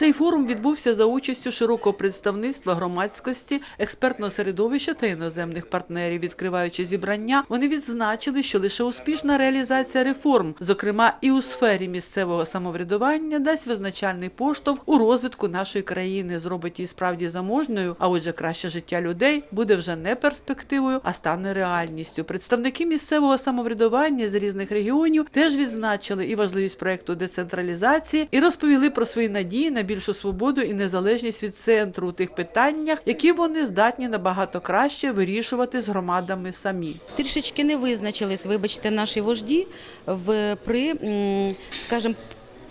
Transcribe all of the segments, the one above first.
Цей форум відбувся за участю широкого представництва громадськості, експертного середовища та іноземних партнерів. Відкриваючи зібрання, вони відзначили, що лише успішна реалізація реформ, зокрема і у сфері місцевого самоврядування, дасть визначальний поштовх у розвитку нашої країни, зробить її справді заможною. А отже, краще життя людей буде вже не перспективою, а стане реальністю. Представники місцевого самоврядування з різних регіонів теж відзначили і важливість проекту децентралізації, і розповіли про свої надії на більшу свободу і незалежність від центру у тих питаннях, які вони здатні набагато краще вирішувати з громадами самі. Трішечки не визначились, вибачте, наші вожді в при, скажімо,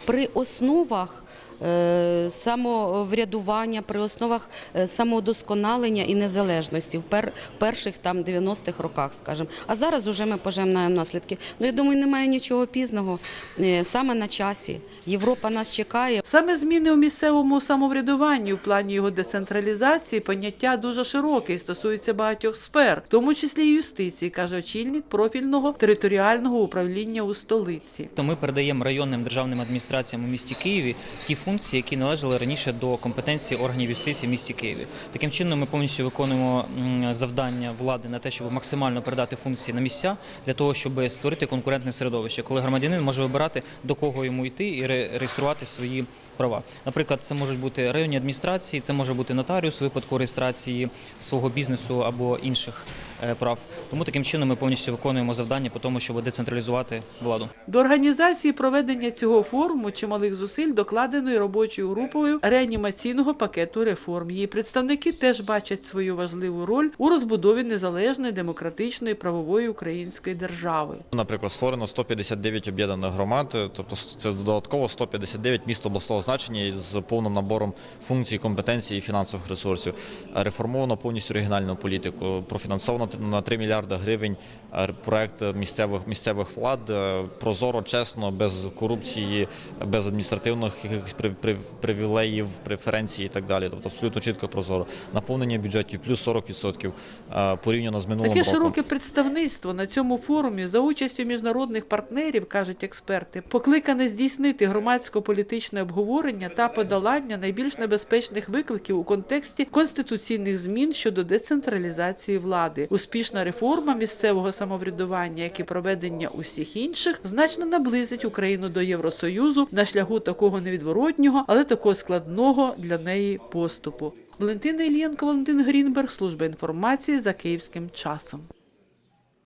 при основах. Е, Самоврядування при основах е, самоудосконалення і незалежності в пер, перших там 90-х роках, скажімо. А зараз уже ми пожемнаємо наслідки. Ну я думаю, немає нічого пізного. Е, Саме на часі. Європа нас чекає. Саме зміни у місцевому самоврядуванні у плані його децентралізації поняття дуже широке і стосується багатьох сфер, в тому числі і юстиції, каже очільник профільного територіального управління у столиці. То ми передаємо районним державним адміністраціям у місті Києві ті функції, які належали раніше до компетенції органів юстиції в місті Києві. Таким чином, ми повністю виконуємо завдання влади на те, щоб максимально передати функції на місця для того, щоб створити конкурентне середовище, коли громадянин може вибирати до кого йому йти і ре- реєструвати свої права. Наприклад, це можуть бути районні адміністрації, це може бути нотаріус у випадку реєстрації свого бізнесу або інших е, прав. Тому таким чином ми повністю виконуємо завдання по тому, щоб децентралізувати владу. До організації проведення цього форуму чималих зусиль докладено робочою групою реанімаційного пакету реформ. Її представники теж бачать свою важливу роль у розбудові незалежної, демократичної, правової української держави. Наприклад, створено 159 об'єднаних громад, тобто це додатково 159 міст обласного значення з повним набором функцій, компетенцій і фінансових ресурсів. Реформовано повністю регіональну політику, профінансовано на 3 мільярди гривень е, проект місцевих місцевих влад е, прозоро, чесно, без корупції, без адміністративних якихось привілеїв, преференцій і так далі. Тобто абсолютно чітко прозоро. Наповнення бюджетів плюс 40% е, порівняно з минулим Таке роком. широке представництво на цьому форумі за участю міжнародних партнерів, кажуть експерти, покликане здійснити громадсько-політичне обговорення та подолання найбільш небезпечних викликів у контексті конституційних змін щодо децентралізації влади. Успішна реформа місцевого самоврядування, як і проведення усіх інших, значно наблизить Україну до Євросоюзу на шляху такого невідворотнього, але такого складного для неї поступу. Валентина Ілієнко, Валентин Грінберг, служба інформації за київським часом.